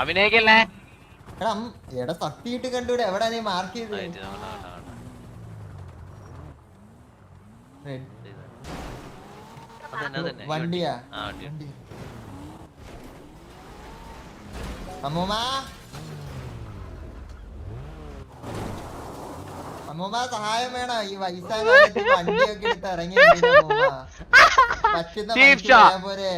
അഭിനയിക്കല്ലേ? എടാ എടാ തട്ടിയിട്ട് കണ്ടൂടെ എവിടെ നീ മാർക്ക് ചെയ്ത് വണ്ടിയാ? അമ്മൂമ്മ? അമ്മൂമ്മ സഹായം വേണം? ഈ വയസ്സായ കാലത്ത് വണ്ടിയൊക്കെ എടുത്ത് ഇറങ്ങി പോരെ.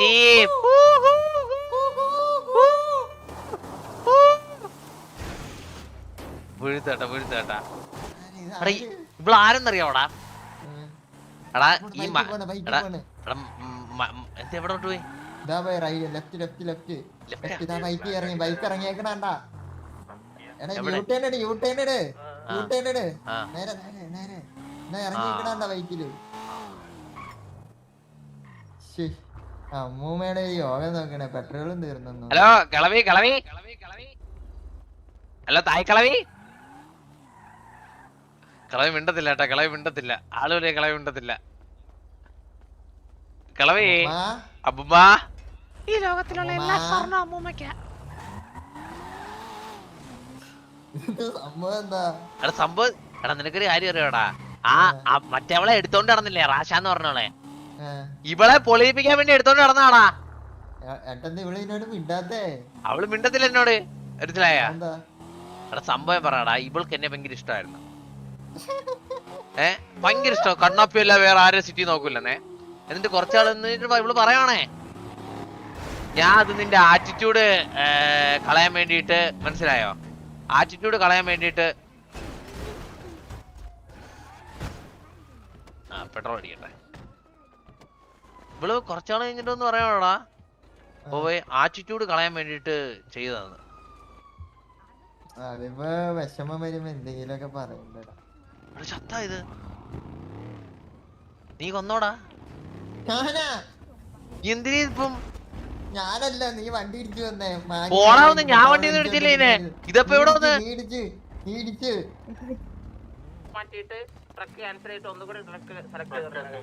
Cheap. വീഴ്ത്തേട്ടാ വീഴ്ത്തേട്ടാ എടാ ഇവിടെ ആരെന്നറിയാവടാ. എടാ ഈ മ- എടാ എടാ മ- മ- മ- എന്ത് എവിടെ പോയി ഇതാ പോയി right left left left Left left ഇതാ ബൈക്ക് ഇറങ്ങി ബൈക്ക് ഇറങ്ങിയേക്കണണ്ട എടാ എവിടെ? യൂ ടേൺ ഇട് യൂ ടേൺ ഇട് ആ. യൂ ടേൺ ഇട് ആ. നേരെ നേരെ നേരെ എന്നാ ഇറങ്ങിയേക്കണണ്ട ബൈക്കിൽ ശ്ശേ. അമ്മൂമ്മയുടെ യോഗം നോക്കണേ പെട്രോളും തീർന്നു ഹലോ കിളവി കിളവി. ഹലോ തായ് കിളവി. കിളവി മിണ്ടത്തില്ല കേട്ടോ കിളവി മിണ്ടത്തില്ല. ആളുകളെ കിളവി മിണ്ടത്തില്ല. കിളവി അബുമ്മ ഈ ലോകത്തിലുള്ള എല്ലാ. സ്വർണ അമ്മൂമ്മയ്ക്ക. സംഭവം എന്താ? എടാ സംഭവം എടാ നിനക്കൊരു കാര്യം അറിയാടാ. ആ മറ്റേ അവളെ എടുത്തോണ്ട് നടന്നില്ലേ റാഷാന്ന് പറഞ്ഞോളെ ഇവളെ പൊളിയിപ്പിക്കാൻ വേണ്ടി എടുത്തോണ്ട് മിണ്ടാത്തേ? അവൾ മിണ്ടത്തില്ല എന്നോട്. മനസ്സിലായ എന്താ എടാ സംഭവം പറയാടാ ഇവൾക്ക് എന്നെ ഭയങ്കര ഇഷ്ടമായിരുന്നു ഏ? ഭയങ്കര ഇഷ്ടം. കണ്ണാപ്പിയല്ല വേറെ ആരും സിറ്റി നോക്കൂലെന്നെ എന്നിട്ട് കുറച്ചാൾ ഇവൾ പറയണേ ഞാൻ അത് നിന്റെ ആറ്റിറ്റ്യൂഡ് കളയാൻ വേണ്ടിയിട്ട് മനസ്സിലായോ? ആറ്റിറ്റ്യൂഡ് കളയാൻ വേണ്ടിയിട്ട്. പെട്രോൾ അടിക്കട്ടെ. ഇവൾ കുറച്ചാൾ കഴിഞ്ഞിട്ടൊന്ന് പറയണോടാ പോയി ആറ്റിറ്റ്യൂഡ് കളയാൻ വേണ്ടിട്ട് ചെയ്തതാണ്. അതിപ്പോ വിഷമം വരുമ്പോ എന്തെങ്കിലുമൊക്കെ പറയണ്ടടാ. എടാ, ചത്താ ഇത്. നീ കൊന്നോടാ. ഞാനാ? എന്തിനാ ഇപ്പം? ഞാനല്ല നീ വണ്ടി ഇടിച്ചു വന്നേ. ഞാൻ വണ്ടി ഒന്നും ഇതപ്പോ ഇടിച്ചില്ല ഇതിനെ. വന്നിട്ട് ഇതിപ്പോ ഇവിടെ വന്ന്? ഇടിച്ച് നീ ഇടിച്ച്. മാറ്റിയിട്ട് ട്രക്ക് ക്യാൻസൽ ചെയ്തിട്ട് ഒന്നുകൂടി ട്രക്ക് സെലക്ട് ചെയ്തിട്ടുണ്ട്.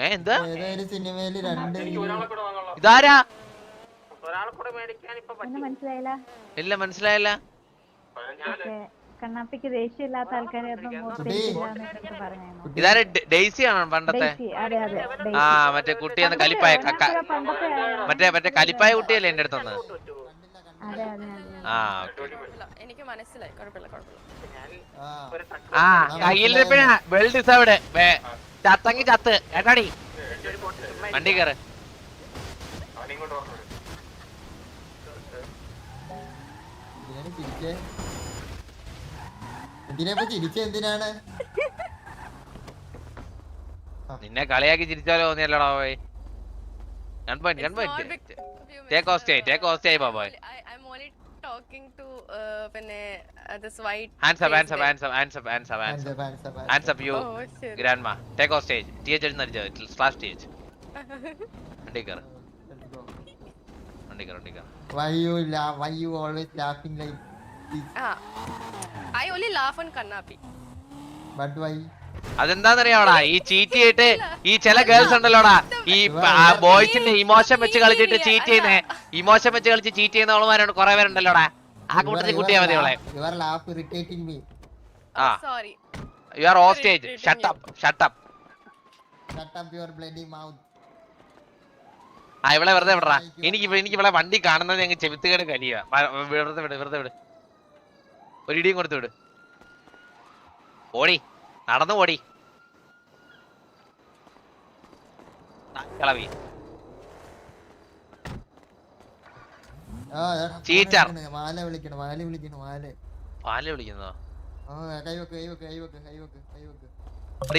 ഏ എന്താ? ഏതോ ഒരു സിനിമയിൽ രണ്ട് ഇതാരാ? ഇല്ല മനസ്സിലായില്ല. കണ്ണാപ്പിക്ക് ദേഷ്യമില്ലാത്ത ആൾക്കാരെ ഇതാരെ? ഡെയ്സി ആണോ പണ്ടത്തെ ആ മറ്റേ കുട്ടിയെന്ന് കലിപ്പായ. മറ്റേ മറ്റേ കലിപ്പായ കുട്ടിയല്ലേ എന്റെ അടുത്തൊന്ന്? അതെ അതെ. എനിക്ക് മനസ്സിലായി. കുഴപ്പമില്ല കുഴപ്പമില്ല. വെൽ ഡിസേർവ്ഡ് ചത്തങ്ങി ചത്ത്. ഏട്ടാടി? വണ്ടി കയറ് എന്തിനാണ് നിന്നെ കളിയാക്കി ചിരിച്ചാലോ തോന്നിയല്ലോടാ പോയി. Gun point take point take off stage, take off to uh, പിന്നെ uh, this white hands up hands up, up hands up hands up hands up hands up Hands up, hands up, hands hands up. Up you Take shit. stage. മാ take off stage T H എഴുന്നടിച്ചോ slash T H വണ്ടി കയറ് Let's go. വണ്ടി കയറ് വണ്ടി കയറ് Why you laugh? Why you always laughing like this? Ah. I only laugh on Kannappi But why? അതെന്താന്നറിയാവടാ? ഈ cheat ചെയ്തിട്ട് ഈ ചില ഗേൾസ് ഉണ്ടല്ലോടാ ഈ ബോയ്സിന്റെ ഇമോഷൻ വെച്ച് കളിച്ചിട്ട് ചീറ്റ് ചെയ്യുന്ന. ഇമോഷൻ വെച്ച് കളിച്ച് ചീറ്റ് ചെയ്യുന്ന അവളുമാരുണ്ട് കുറെ പേരുണ്ടല്ലോടാ. ആ കൂട്ടത്തിൽ കുട്ടിയാ മതി അവളെ. ആ. Sorry you are hostage shut up shut up. ആ ഇവളെ വെറുതെ വിടറാ. എനിക്ക് എനിക്ക് ഇവളെ വണ്ടി കാണുന്നത് ഞങ്ങൾ ചെവിത്തുകേട് കലിയ വെറുതെ വിട് വെറുതെ വിട്. ഒരു ഇടിയും കൊടുത്തു വിട്. ഓടി. നടന്നു ഓടി കിളവി. മാല വിളിക്കണം മാല വിളിക്കണം മാല വിളിക്കുന്നോ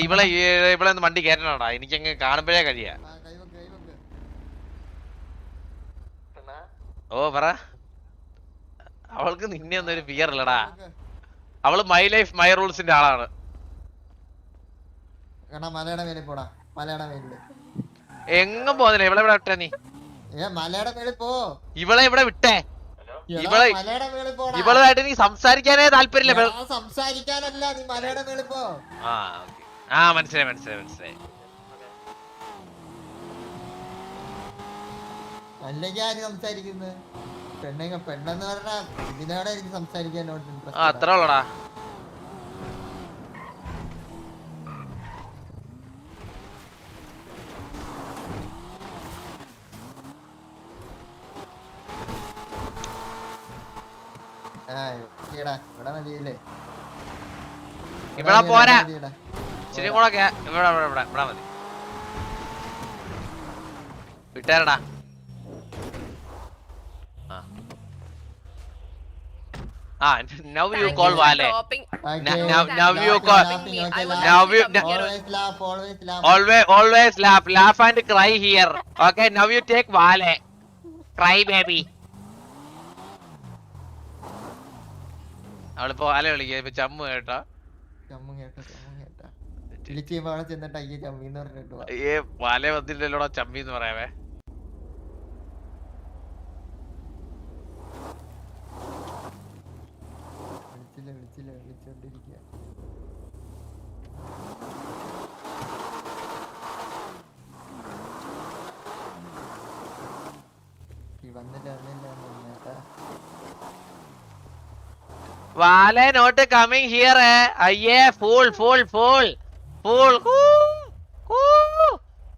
ഇവളെ ഇവളെ ഒന്ന് വണ്ടി കയറ്റണോടാ. എനിക്കങ്ങ് കാണുമ്പോഴേ കഴിയാ. ഓ പറ. അവൾക്ക് നിന്നെ ഒന്നും ഒരു ഫിയർ ഇല്ലടാ. അവൾ മൈ ലൈഫ് മൈ റൂൾസിന്റെ ആളാണ്. എടാ മലയുടെ മേലെ പോടാ. മലയുടെ മേലിൽ എങ്ങും പോകുന്നില്ല ഇവിടെ ഇവിടെ വിട്ടേ നീ. ഏ മലയുടെ മേളിൽ പോ. ഇവളെ ഇവിടെ വിട്ടേ. ഇവളെ- മലയുടെ മേളിൽ പോടാ. ഇവളുമായിട്ട് നീ സംസാരിക്കാനേ താല്പര്യമില്ല. സംസാരിക്കാനല്ല. നീ മലയുടെ മേളിൽ പോ. ആ okay. ആ മനസ്സിലായി മനസ്സിലായി മനസ്സിലായി. അല്ലെങ്കിൽ ആര് സംസാരിക്കുന്നത് പെണ്ണെ പെണ്ണെന്ന് പറഞ്ഞാ ഇതിനോടെ എനിക്ക് സംസാരിക്കാനോട് ആ അത്ര ഉള്ളടാ ആ ഇവിടെ പോരാ. ഇച്ചിരി കൂടെ ഇവിടെ ഇവിടെ ഇവിടെ ഇവിടെ മതി വിട്ടാരടാ ആ ആ നൗ യു കോൾ വാലെ Dropping. Okay, Now- now- now you laughing, call- laughing, okay, I was Now laughing. you- laughing here. Always laugh, always laugh. always always laugh laugh and cry here okay now you take വാലെ cry baby അവളിപ്പോ ആല വിളിക്കുക ഇപ്പൊ ചമ്മു കേട്ടാ. ചമ്മും കേട്ടോ, ചമ്മും കേട്ടോ. വിളിച്ച് കഴിയുമ്പോ അവിടെ ചെന്നിട്ട് അയ്യേ ചമ്മീന്ന് പറഞ്ഞിട്ട് വാല വന്നില്ലല്ലോടാ ചമ്മി എന്ന് പറയാവേ. വിളിച്ചില്ല വിളിച്ചില്ല വിളിച്ചോണ്ടിരിക്കുക ഈ വാലെ നോട്ട് കമ്മിങ് ഹിയർ അയ്യേ ഫുൾ ഫുൾ ഫൂൾ ഫൂൾ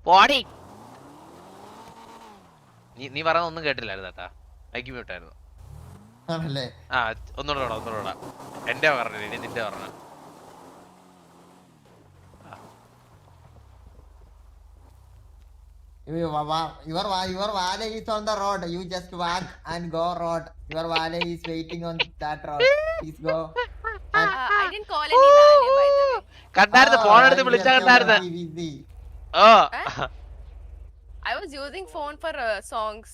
പോടി. നീ നീ പറയുന്ന ഒന്നും കേട്ടില്ലായിരുന്നു കേട്ടാ. മൈക്ക് മ്യൂട്ടായിരുന്നു ആ ഒന്നുകൂടെ ഒന്നുകൂടെ എന്റെ പറഞ്ഞു നിന്റെ പറഞ്ഞു Your your valet is on the road. You just walk and go road. Your valet is waiting on that road. Please go. Uh, I didn't call any valet, by the way. കണ്ടായിരുന്നു phone എടുത്ത് Ah, വിളിച്ച കണ്ടായിരുന്നു ഓ I was using phone for uh, songs.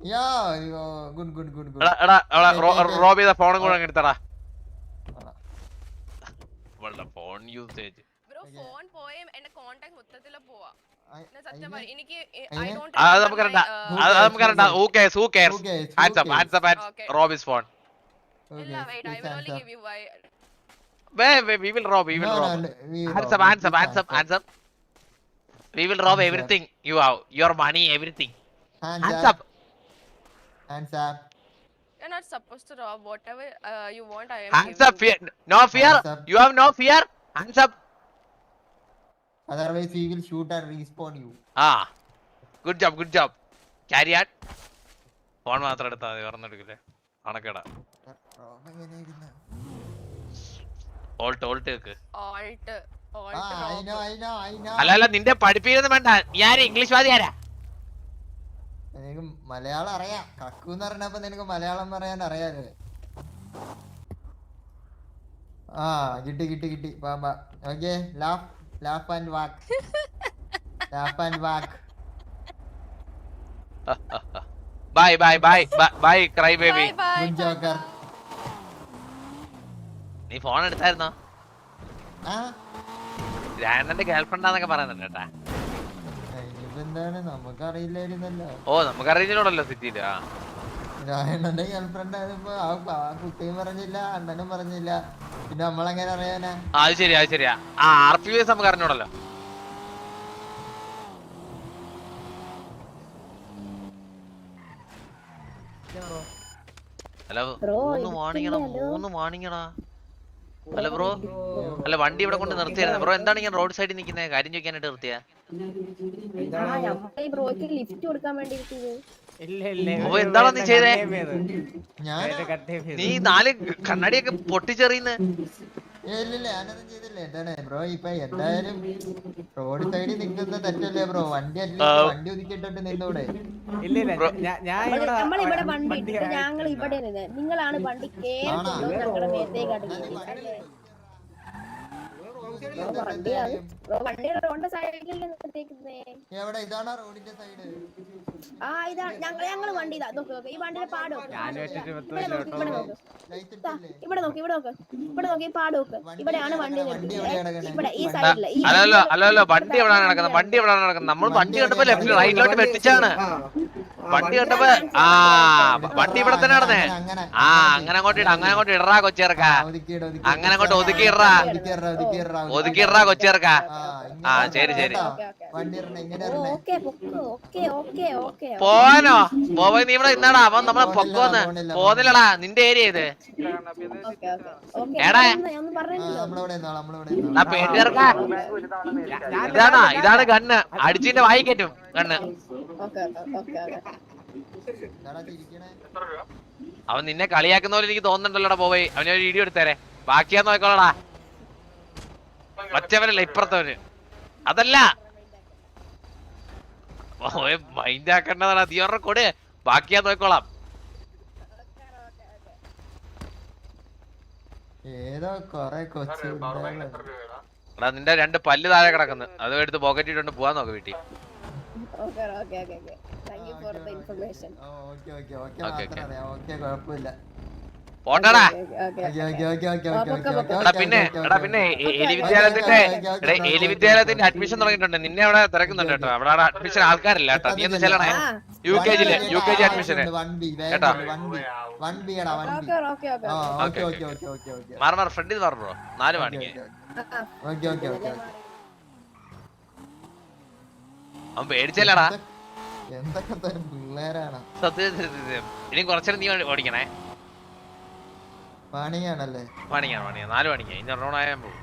Yeah, you- good, good, good, good. എടാ എടാ. Rob ചെയ്ത ഫോണും കൂടെ എടുത്തടാ. ഇവളുടെ phone usage Bro, Okay. phone പോയും എന്റെ കോണ്ടാക്ട് മൊത്തത്തിൽ പോവാ I- ഞാൻ സത്യം I പറയും എനിക്ക് ഐ അതിന്? ഡോണ്ട് അത് നമുക്ക് കണ്ട അത് നമുക്ക് കണ്ട who cares who cares Who cares? Who hands up cares? Hands up Okay. റോബിസ് phone Okay, ഇല്ല wait I please will only answer. Give you why way we will rob we will No, no, rob no, we hands rob. Up hands up Please hands up answer. Hands up we will rob Answer. Everything you have your money everything Hands hands up. Up Hands up. You're not supposed to rob whatever uh, you want. I am hands giving up fear no fear Hands up. You have no fear hands up Otherwise, he will shoot and respawn you. Ah, good job, good job. Carry on. Phone മാത്രം എടുത്താൽ മതി പറഞ്ഞെടുക്കില്ലേ അണക്കട alt alt cake alt, alt Ah, I know, rob. I know, I know. അല്ല അല്ല നിന്റെ പഠിപ്പിക്കുന്ന വേണ്ട ഞാൻ ഇംഗ്ലീഷ് വാദി ആരാ നിനക്ക് മലയാളം അറിയാം കക്കു എന്ന് പറഞ്ഞപ്പോ നിനക്ക് മലയാളം പറയാൻ അറിയാലോ ആ കിട്ടി കിട്ടി കിട്ടി okay laugh laugh and walk laugh and walk bye, bye, bye, bye, cry baby Bye bye. Good joker നീ ഫോൺ എടുത്തായിരുന്നോ? ആ. രാണന്റെ ഗേൾഫ്രണ്ടാന്നൊക്കെ പറയുന്നുണ്ട് കേട്ടാ. നമുക്കറിയില്ലായിരുന്നല്ലോ. ഓ നമുക്കറിയില്ലല്ലോ സിറ്റിയിൽ. ആ. രായണ്ണന്റെ ഗേൾഫ്രണ്ട് ആയപ്പോ ആ ആ കുട്ടിയും പറഞ്ഞില്ല അണ്ണനും പറഞ്ഞില്ല. പിന്നെ നമ്മളെങ്ങനെ അറിയാനാ? അത് ശരിയാ അത് ശരിയാ. ആ ആർ പി എസ് നമുക്ക് അറിഞ്ഞൂടല്ലോ. അല്ല മൂന്ന് വാണിങ്ങടാ മൂന്ന് വാണിങ്ങടാ ഹലോ ബ്രോ. അല്ല വണ്ടി ഇവിടെ കൊണ്ട് നിർത്തിയായിരുന്നു. ബ്രോ എന്താണ് ഞാൻ റോഡ് സൈഡിൽ നിൽക്കുന്നത് കാര്യം ചോദിക്കാനായിട്ട് നിർത്തിയാ? ബ്രോയ്ക്ക് ലിഫ്റ്റ് കൊടുക്കാൻ വേണ്ടി എന്താണോ നീ ചെയ്തേ? നീ നാല് കണ്ണാടിയൊക്കെ പൊട്ടിച്ചെറിയുന്ന? ഇല്ലില്ല ഞാനൊന്നും ചെയ്തില്ല. എന്താണ് ബ്രോ ഇപ്പൊ എന്തായാലും റോഡ് സൈഡിൽ നിൽക്കുന്ന തെറ്റല്ലേ ബ്രോ? വണ്ടി വണ്ടി നിന്നൂടെ. ഞാ- ഇവിടെ വണ്ടി ഞങ്ങൾ ഇവിടെ നിങ്ങളാണ് വണ്ടി? കൊണ്ടുവന്ന് ഞങ്ങളുടെ അല്ലേ? ബ്രോ വണ്ടിയാണ് ബ്രോ വണ്ടിയുടെ റോഡിന്റെ സൈഡിലല്ലേ നിർത്തിയേക്കുന്നേ എവിടെ? ഇതാണ് റോഡിന്റെ സൈഡ്. ആ ഇതാണ് ഞങ്ങൾ ഞങ്ങൾ വണ്ടി ഇതാ നോക്ക് നോക്ക് ഈ വണ്ടിയുടെ പാട് ഇവിടെ നോക്ക് ഇവിടെ നോക്ക്. ഇവിടെ നോക്ക് ഇവിടെ നോക്ക്. ഇവിടെ നോക്ക് ഈ പാട് നോക്ക്. ഇവിടെയാണ് വണ്ടി ഇവിടെ ഈ സൈഡിൽ അല്ലല്ലോ അല്ലല്ലോ വണ്ടി എവിടെയാണ് നടക്കുന്നത്? വണ്ടി എവിടെയാണ് നടക്കുന്നത്? നമ്മൾ വണ്ടി കണ്ടപ്പോ ലെഫ്റ്റ് റൈറ്റിലോട്ട് വെട്ടിച്ചാണ് വണ്ടി കണ്ടപ്പോ ആ വണ്ടി ഇവിടെ തന്നെ നടന്നേ. ആ അങ്ങനെ അങ്ങോട്ട് ഇട അങ്ങനെ അങ്ങോട്ട് ഇടറാ കൊച്ചേർക്ക. അങ്ങനെ അങ്ങോട്ട് ഒതുക്കി ഇടറാ ഒതുക്കി ഇടറാ കൊച്ചേർക്ക. ആ, ശരി, ശരി. പോവാനോ? പോവാ നീ ഇവിടെ ഇന്നാടാ അവൻ നമ്മളെ പൊക്കോന്ന്. പോന്നില്ലടാ നിന്റെ ഏരിയ ഇത്. എടാ. ഞാൻ ആ, പറഞ്ഞല്ലോ നമ്മളിവിടെ നിന്നോളാം, നമ്മളിവിടെ ആ നിന്നോളാം. പേടി ഇതാണ് കണ്ണ് അടിച്ചിന്റെ വായി കയറ്റും കണ്ണ് അവൻ നിന്നെ കളിയാക്കുന്ന പോലെ എനിക്ക് തോന്നുന്നുണ്ടല്ലോടാ പോയി അവനെ ഒരു വീഡിയോ എടുത്തേരെ. ബാക്കിയാ നോക്കോളടാ മറ്റവനല്ല ഇപ്പുറത്തവന് അതല്ല. ഓയെ മൈൻഡ് ആക്കണ്ടതാണ് ഒരെണ്ണം കൊട്. ബാക്കിയാ നോക്കോളാം. ഏതോ കൊറേ കൊച്ചു ഉണ്ടല്ലോ. എടാ? നിന്റെ രണ്ട് പല്ല് താഴെ കിടക്കുന്നു. അത് എടുത്ത് പോക്കറ്റ് ഇട്ടുകൊണ്ട് പോവാൻ നോക്ക് വീട്ടിൽ. Okay okay okay okay for the information okay, okay, okay, okay, okay. അറിയാം. ഓക്കേ, പോട്ടടാ എടാ പിന്നെ എടാ പിന്നെ എലി വിദ്യാലയത്തിന്റെ എടാ, എലി വിദ്യാലയത്തിന്റെ അഡ്മിഷൻ തുടങ്ങിയിട്ടുണ്ട് നിന്നെ അവിടെ തിരക്കുന്നുണ്ട് കേട്ടോ അവിടെ അവിടെ അഡ്മിഷൻ ആൾക്കാരില്ല കേട്ടോ നീ ഒന്ന് ചെല്ലണേ യു കെ ജിയിൽ യു കെ ജി അഡ്മിഷന് കേട്ടോ. ഉണ്ട്, വൺ ബി. വൺ ബി എടാ, okay okay okay okay, okay, okay, okay, okay, okay, okay. മാറി മാറി ഫ്രണ്ടിൽ പറഞ്ഞോ നാല് മണിക്ക് ഓക്കേ, ഓക്കേ, ഓക്കേ, ഓക്കേ. അവൻ പേടിച്ചല്ലടാ. എന്തൊക്കെ തരം പിള്ളേരാണ്. സത്യം സത്യം, സത്യം. ഇനി കുറച്ചേരം നീ ഓടിക്കണേ. പണിയാണല്ലേ? പണിയാണ് പണിയാണ്. നാല് മണിക്ക് ഇനി ഒരെണ്ണമായാൽ പോകും